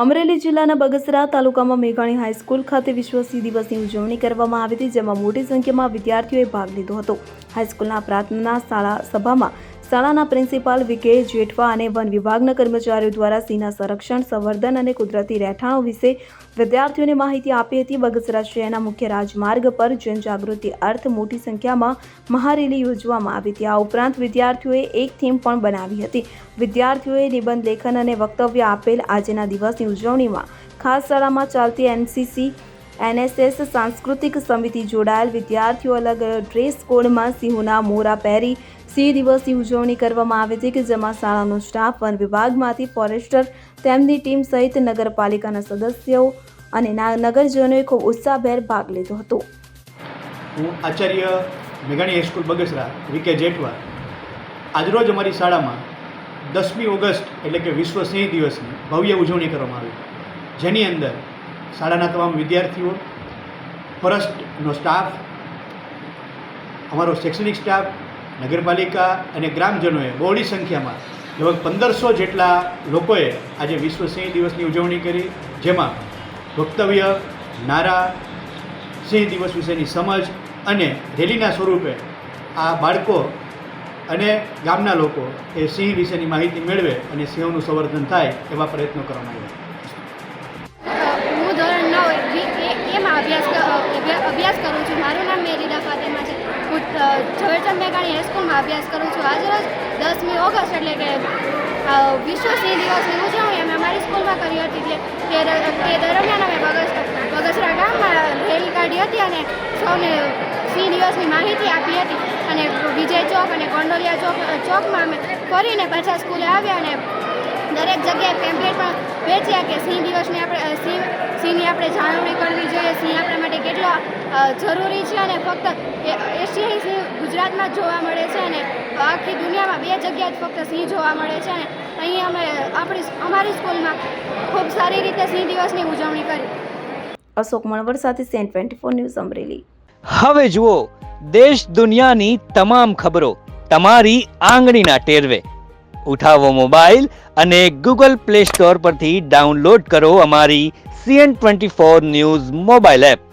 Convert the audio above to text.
અમરેલી જિલ્લાના બગસરા તાલુકામાં મેઘાણી હાઈસ્કૂલ ખાતે વિશ્વ સિંહ દિવસની ઉજવણી કરવામાં આવી હતી, જેમાં મોટી સંખ્યામાં વિદ્યાર્થીઓએ ભાગ લીધો હતો. હાઈસ્કૂલના પ્રાર્થના શાળા સભામાં શાળાના પ્રિન્સિપાલ વિકે જેઠવા અને વન વિભાગના કર્મચારીઓ દ્વારા સિંહના સંરક્ષણ, સંવર્ધન અને કુદરતી રહેઠાણો વિશે વિદ્યાર્થીઓને માહિતી આપી હતી. બગસરા શહેરના મુખ્ય રાજમાર્ગ પર જનજાગૃતિ અર્થ મોટી સંખ્યામાં મહારેલી યોજવામાં આવી હતી. આ ઉપરાંત વિદ્યાર્થીઓએ એક થીમ પણ બનાવી હતી. વિદ્યાર્થીઓએ નિબંધ લેખન અને વક્તવ્ય આપેલ આજના દિવસની ઉજવણીમાં ખાસ શાળામાં ચાલતી એનસીસી એનએસએસ સાંસ્કૃતિક સમિતિ જોડાયેલ. વિદ્યાર્થીઓ અલગ ડ્રેસ કોડમાં સિંહોના મોરા પહેરી સિંહ દિવસની ઉજવણી કરવામાં આવી હતી કે જેમાં શાળાનો સ્ટાફ, વન વિભાગમાંથી ફોરેસ્ટર, તેમની ટીમ સહિત નગરપાલિકાના સદસ્યો અને નગરજનોએ ખૂબ ઉત્સાહભેર ભાગ લીધો હતો. હું આચાર્ય મેઘાણી high school Bagasara V K Jethwa. આજરોજ અમારી શાળામાં દસમી ઓગસ્ટ એટલે કે વિશ્વ સિંહ દિવસની ભવ્ય ઉજવણી કરવામાં આવી. જેની અંદર શાળાના તમામ વિદ્યાર્થીઓ, ફોરેસ્ટનો સ્ટાફ, અમારો શૈક્ષણિક સ્ટાફ, નગરપાલિકા અને ગ્રામજનોએ બહોળી સંખ્યામાં લગભગ પંદરસો જેટલા લોકોએ આજે વિશ્વ સિંહ દિવસની ઉજવણી કરી, જેમાં વક્તવ્ય, નારા, સિંહ દિવસ વિશેની સમજ અને રેલીના સ્વરૂપે આ બાળકો અને ગામના લોકો એ સિંહ વિશેની માહિતી મેળવે અને સિંહોનું સંવર્ધન થાય એવા પ્રયત્નો કરવામાં આવ્યા. મારું નામ મેરીદા ફાતેમા છે હું ઝવેરચંદ મેઘાણી હાઈસ્કૂલમાં અભ્યાસ કરું છું. આજરોજ દસમી ઓગસ્ટ એટલે કે વિશ્વ સિંહ દિવસની ઉજવણી અમે અમારી સ્કૂલમાં કરી હતી. તે દરમિયાન અમે બગસ, બગસરા ગામમાં રેલી કાઢી હતી અને સૌને સિંહ દિવસની માહિતી આપી હતી. અને વિજય ચોક અને કોંડોલિયા ચોક ચોકમાં અમે ફરીને પાછા સ્કૂલે આવ્યા અને દરેક જગ્યાએ પેમ્પલેટ પણ વેચ્યા કે સિંહ દિવસની આપણે સિંહ, સિંહની આપણે જાળવણી કરવી જોઈએ, સિંહ આપણા જરૂરી છે અને ફક્ત એશિયાઈ સિંહ ગુજરાતમાં જ જોવા મળે છે અને આખી દુનિયામાં બે જગ્યાએ જ ફક્ત સિંહ જોવા મળે છે અને અહીં અમે આપણી અમારી સ્કૂલમાં ખૂબ સારી રીતે સિંહ દિવસની ઉજવણી કરી. અશોક મણવર સાથે CN twenty four news Amreli. હવે જુઓ દેશ દુનિયાની તમામ ખબરો તમારી આંગળીના ટેરવે. ઉઠાવો મોબાઈલ અને ગૂગલ પ્લે સ્ટોર પરથી ડાઉનલોડ કરો અમારી CN twenty four news mobile app.